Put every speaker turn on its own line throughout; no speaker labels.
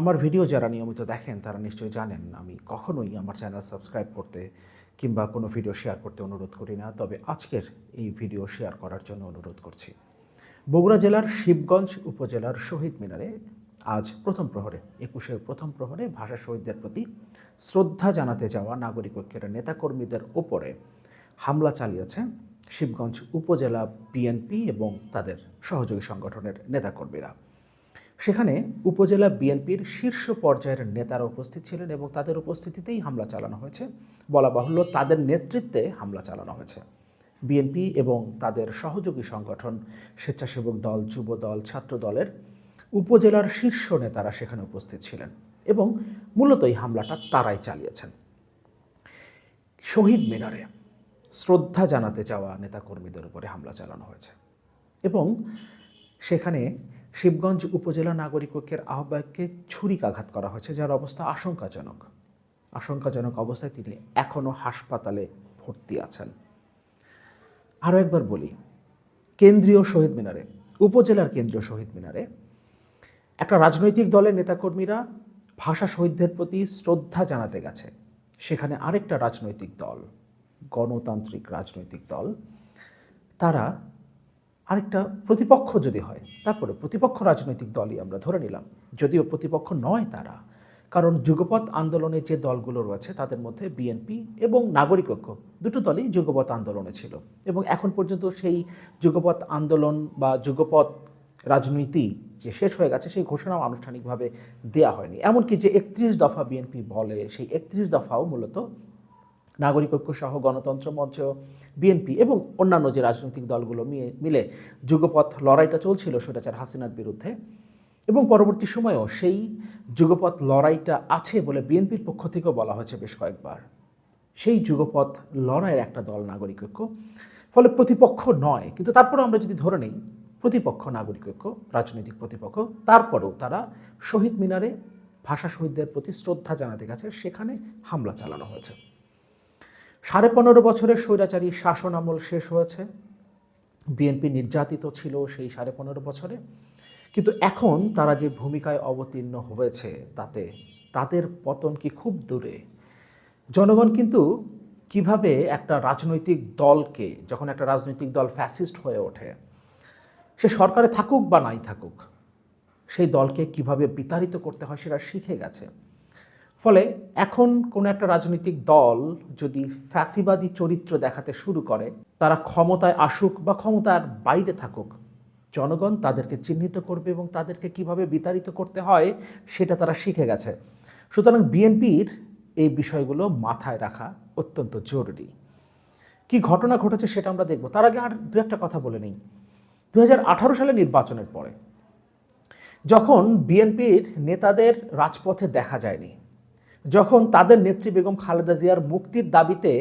আমার ভিডিও যারা নিয়মিত দেখেন, তারা নিশ্চয়ই জানেন আমি কখনোই আমার চ্যানেল সাবস্ক্রাইব করতে কিংবা কোনো ভিডিও শেয়ার করতে অনুরোধ করি না। তবে আজকের এই ভিডিও শেয়ার করার জন্য অনুরোধ করছি। বগুড়া জেলার শিবগঞ্জ উপজেলার শহীদ মিনারে আজ প্রথম প্রহরে একুশের প্রথম প্রহরে ভাষা শহীদদের প্রতি শ্রদ্ধা জানাতে যাওয়া নাগরিক ঐক্যের নেতাকর্মীদের ওপরে হামলা চালিয়েছে শিবগঞ্জ উপজেলা বিএনপি এবং তাদের সহযোগী সংগঠনের নেতাকর্মীরা। সেখানে উপজেলা বিএনপির শীর্ষ পর্যায়ের নেতারা উপস্থিত ছিলেন এবং তাদের উপস্থিতিতেই হামলা চালানো হয়েছে। বলা বাহুল্য তাদের নেতৃত্বে হামলা চালানো হয়েছে। বিএনপি এবং তাদের সহযোগী সংগঠন, স্বেচ্ছাসেবক দল, যুব দল, ছাত্র দলের উপজেলার শীর্ষ নেতারা সেখানে উপস্থিত ছিলেন এবং মূলত এই হামলাটা তারাই চালিয়েছেন। শহীদ মিনারে শ্রদ্ধা জানাতে যাওয়া নেতাকর্মীদের উপরে হামলা চালানো হয়েছে এবং সেখানে শিবগঞ্জ উপজেলা নাগরিক ঐক্যের আহ্বায়ককে ছুরিকাঘাত করা হয়েছে, যার অবস্থা আশঙ্কাজনক। আশঙ্কাজনক অবস্থায় তিনি এখনও হাসপাতালে ভর্তি আছেন। আরও একবার বলি, কেন্দ্রীয় শহীদ মিনারে, উপজেলার কেন্দ্রীয় শহীদ মিনারে একটা রাজনৈতিক দলের নেতাকর্মীরা ভাষা শহীদদের প্রতি শ্রদ্ধা জানাতে গেছে। সেখানে আরেকটা রাজনৈতিক দল, গণতান্ত্রিক রাজনৈতিক দল, তারা আরেকটা প্রতিপক্ষ যদি হয়, তারপরে প্রতিপক্ষ রাজনৈতিক দলই আমরা ধরে নিলাম। যদিও প্রতিপক্ষ নয় তারা, কারণ যুগপৎ আন্দোলনে যে দলগুলো রয়েছে, তাদের মধ্যে বিএনপি এবং নাগরিক ঐক্য দুটো দলই যুগপৎ আন্দোলনে ছিল। এবং এখন পর্যন্ত সেই যুগপৎ আন্দোলন বা যুগপৎ রাজনীতি যে শেষ হয়ে গেছে, সেই ঘোষণাও আনুষ্ঠানিকভাবে দেয়া হয়নি। এমনকি যে একত্রিশ দফা বিএনপি বলে, সেই একত্রিশ দফাও মূলত নাগরিক ঐক্য সহ গণতন্ত্র মঞ্চ, বিএনপি এবং অন্যান্য যে রাজনৈতিক দলগুলো মিলে যুগপথ লড়াইটা চলছিল স্বৈরাচার হাসিনার বিরুদ্ধে। এবং পরবর্তী সময়েও সেই যুগপথ লড়াইটা আছে বলে বিএনপির পক্ষ থেকেও বলা হয়েছে বেশ কয়েকবার। সেই যুগপথ লড়াইয়ের একটা দল নাগরিক ঐক্য। ফলে প্রতিপক্ষ নয়, কিন্তু তারপরে আমরা যদি ধরে নিই, প্রতিপক্ষ নাগরিক ঐক্য, রাজনৈতিক প্রতিপক্ষ, তারপরেও তারা শহীদ মিনারে ভাষা শহীদদের প্রতি শ্রদ্ধা জানাতে গেছে, সেখানে হামলা চালানো হয়েছে। সাড়ে পনেরো বছরের স্বৈরাচারী শাসন আমল শেষ হয়েছে। বিএনপি নির্যাতিত ছিল সেই সাড়ে পনেরো বছরে। কিন্তু এখন তারা যে ভূমিকায় অবতীর্ণ হয়েছে, তাতে তাদের পতন কি খুব দূরে? জনগণ কিন্তু কীভাবে একটা রাজনৈতিক দলকে, যখন একটা রাজনৈতিক দল ফ্যাসিস্ট হয়ে ওঠে, সে সরকারে থাকুক বা নাই থাকুক, সেই দলকে কীভাবে বিতাড়িত করতে হয় সেটা শিখে গেছে। ফলে এখন কোনো একটা রাজনৈতিক দল যদি ফ্যাসিবাদী চরিত্র দেখাতে শুরু করে, তারা ক্ষমতায় আসুক বা ক্ষমতার বাইরে থাকুক, জনগণ তাদেরকে চিহ্নিত করবে এবং তাদেরকে কীভাবে বিতাড়িত করতে হয় সেটা তারা শিখে গেছে। সুতরাং বিএনপির এই বিষয়গুলো মাথায় রাখা অত্যন্ত জরুরি। কি ঘটনা ঘটেছে সেটা আমরা দেখব। তার আগে আর দু একটা কথা বলে নিই। দু সালে নির্বাচনের পরে, যখন বিএনপির নেতাদের রাজপথে দেখা যায়নি যখন তাদের নেত্রী বেগম খালেদা জিয়ার মুক্তির দাবিতে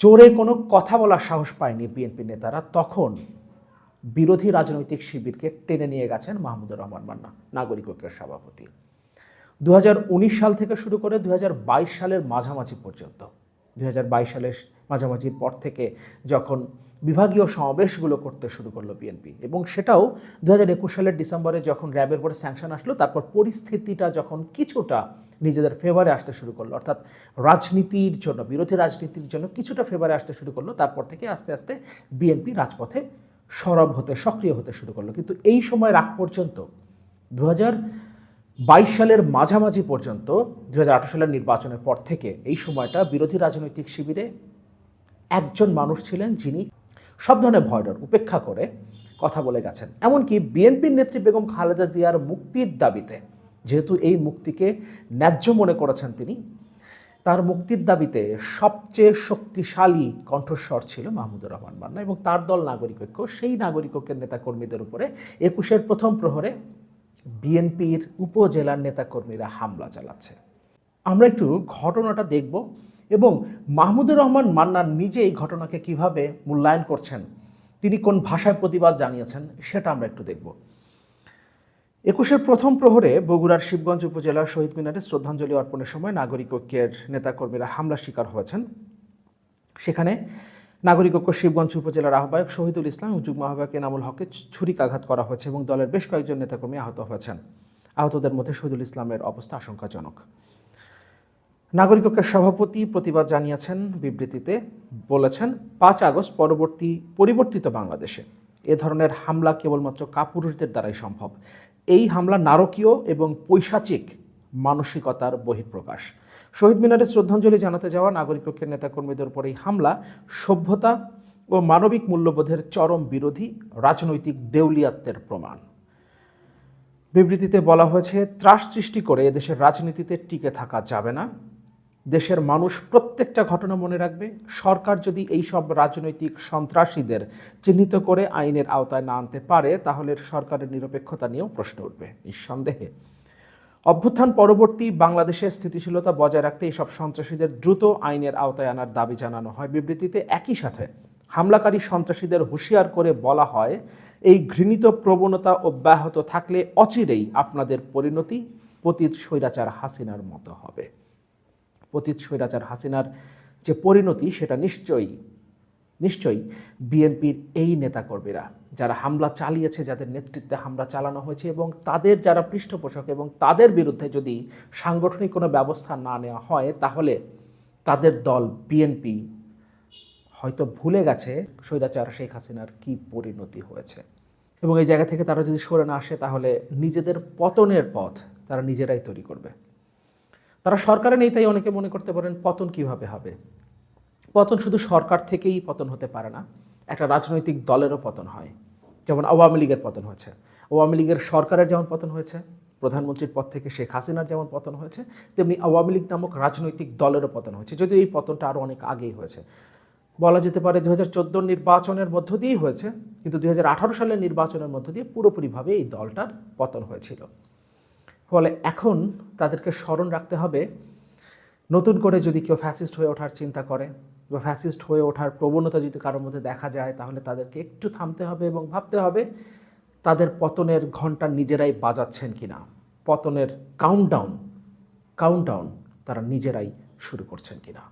জোরে কোনো কথা বলার সাহস পায়নি বিএনপি নেতারা, তখন বিরোধী রাজনৈতিক শিবিরকে টেনে নিয়ে গেছেন মাহমুদুর রহমান মান্না, নাগরিক ঐক্যের সভাপতি। দু হাজার উনিশ সাল থেকে শুরু করে দু হাজার বাইশ সালের মাঝামাঝি পর্যন্ত দু হাজার বাইশ সালের মাঝামাঝির পর থেকে যখন বিভাগীয় সমাবেশগুলো করতে শুরু করল বিএনপি। এবং সেটাও দু হাজার একুশ সালের ডিসেম্বরে যখন র্যাবের পরে স্যাংশন আসলো, তারপর পরিস্থিতিটা যখন কিছুটা নিজেদের ফেভারে আসতে শুরু করল, অর্থাৎ রাজনীতির জন্য, বিরোধী রাজনীতির জন্য কিছুটা ফেভারে আসতে শুরু করল, তারপর থেকে আস্তে আস্তে বিএনপি রাজপথে সরব হতে, সক্রিয় হতে শুরু করল। কিন্তু এই সময় রাগ পর্যন্ত দু বাইশ সালের মাঝামাঝি পর্যন্ত দু হাজার আঠেরো সালের নির্বাচনের পর থেকে এই সময়টা বিরোধী রাজনৈতিক শিবিরে একজন মানুষ ছিলেন যিনি সব ধরনের ভয়ডর উপেক্ষা করে কথা বলে গেছেন। এমনকি বিএনপির নেত্রী বেগম খালেদা জিয়ার মুক্তির দাবিতে, যেহেতু এই মুক্তিকে ন্যায্য মনে করেছেন তিনি, তার মুক্তির দাবিতে সবচেয়ে শক্তিশালী কণ্ঠস্বর ছিল মাহমুদুর রহমান মান্না এবং তার দল নাগরিক ঐক্য। সেই নাগরিক ঐক্যের নেতাকর্মীদের উপরে একুশের প্রথম প্রহরে বিএনপির উপজেলার নেতাকর্মীরা হামলা চালাচ্ছে। আমরা একটু ঘটনাটা দেখব। এবং মাহমুদুর রহমান মান্নান নিজে এই ঘটনাকে কীভাবে মূল্যায়ন করছেন, তিনি কোন ভাষায় প্রতিবাদ জানিয়েছেন, সেটা আমরা একটু দেখব। একুশের প্রথম প্রহরে বগুড়ার শিবগঞ্জ উপজেলার শহীদ মিনারে শ্রদ্ধাঞ্জলি অর্পণের সময় নাগরিক ঐক্যের নেতাকর্মীরা হামলার শিকার হয়েছেন। সেখানে নাগরিক ঐক্য শিবগঞ্জ উপজেলার আহ্বায়ক শহীদুল ইসলাম এবং যুগ্ম আহ্বায়ক এনামুল হককে ছুরিকাঘাত করা হয়েছে এবং দলের বেশ কয়েকজন নেতাকর্মী আহত হয়েছেন। আহতদের মধ্যে শহীদুল ইসলামের অবস্থা আশঙ্কাজনক। নাগরিক ঐক্যের সভাপতি প্রতিবাদ জানিয়েছেন, বিবৃতিতে বলেছেন, পাঁচ আগস্ট পরবর্তী পরিবর্তিত বাংলাদেশে। এ ধরনের হামলা কেবলমাত্র কাপুরুষদের দ্বারাই সম্ভব। এই হামলা নারকীয় এবং পৈশাচিক মানসিকতার বহিঃপ্রকাশ। শহীদ মিনারে শ্রদ্ধাঞ্জলি জানাতে যাওয়া নাগরিক ঐক্যের নেতাকর্মীদের উপর এই হামলা সভ্যতা ও মানবিক মূল্যবোধের চরম বিরোধী রাজনৈতিক দেউলিয়াত্বের প্রমাণ। বিবৃতিতে বলা হয়েছে, ত্রাস সৃষ্টি করে এদেশের রাজনীতিতে টিকে থাকা যাবে না। দেশের মানুষ প্রত্যেকটা ঘটনা মনে রাখবে। সরকার যদি এই সব রাজনৈতিক সন্ত্রাসীদের চিহ্নিত করে আইনের আওতায় না আনতে পারে, তাহলে সরকারের নিরপেক্ষতা নিয়েও প্রশ্ন উঠবে, নিঃসন্দেহে। অভ্যুত্থান পরবর্তী বাংলাদেশের স্থিতিশীলতা বজায় রাখতে এইসব সন্ত্রাসীদের দ্রুত আইনের আওতায় আনার দাবি জানানো হয়। বিবৃতিতে একই সাথে হামলাকারী সন্ত্রাসীদের হুঁশিয়ার করে বলা হয়, এই ঘৃণিত প্রবণতা অব্যাহত থাকলে অচিরেই আপনাদের পরিণতি পতীত স্বৈরাচার হাসিনার মতো হবে। পতীত স্বৈরাচার হাসিনার যে পরিণতি, সেটা নিশ্চয়ই নিশ্চয়ই বিএনপির এই নেতাকর্মীরা, যারা হামলা চালিয়েছে, যাদের নেতৃত্বে হামলা চালানো হয়েছে এবং তাদের যারা পৃষ্ঠপোষক এবং তাদের বিরুদ্ধে যদি সাংগঠনিক কোনো ব্যবস্থা না নেওয়া হয়, তাহলে তাদের দল বিএনপি হয়তো ভুলে গেছে স্বৈরাচার শেখ হাসিনার কি পরিণতি হয়েছে। এবং এই জায়গা থেকে তারা যদি সরে না আসে, তাহলে নিজেদের পতনের পথ তারা নিজেরাই তৈরি করবে। তারা সরকারের নেই, তাই অনেকে মনে করতে পারেন পতন কীভাবে হবে? পতন শুধু সরকার থেকেই পতন হতে পারে না, একটা রাজনৈতিক দলেরও পতন হয়। যেমন আওয়ামী লীগের পতন হয়েছে। আওয়ামী লীগের সরকারের যেমন পতন হয়েছে, প্রধানমন্ত্রীর পদ থেকে শেখ হাসিনার যেমন পতন হয়েছে, তেমনি আওয়ামী লীগ নামক রাজনৈতিক দলেরও পতন হয়েছে। যদিও এই পতনটা আরও অনেক আগেই হয়েছে। বলা যেতে পারে দু হাজার নির্বাচনের মধ্য দিয়েই হয়েছে, কিন্তু দুই হাজার আঠারো সালের নির্বাচনের মধ্য দিয়ে পুরোপুরিভাবে এই দলটার পতন হয়েছিল। ফলে এখন তাদেরকে স্মরণ রাখতে হবে, নতুন করে যদি কেউ ফ্যাসিস্ট হয়ে ওঠার চিন্তা করে বা ফ্যাসিস্ট হয়ে ওঠার প্রবণতা যদি কারোর মধ্যে দেখা যায়, তাহলে তাদেরকে একটু থামতে হবে এবং ভাবতে হবে তাদের পতনের ঘণ্টা নিজেরাই বাজাচ্ছেন কি না পতনের কাউন্টডাউন কাউন্টডাউন তারা নিজেরাই শুরু করছেন কিনা।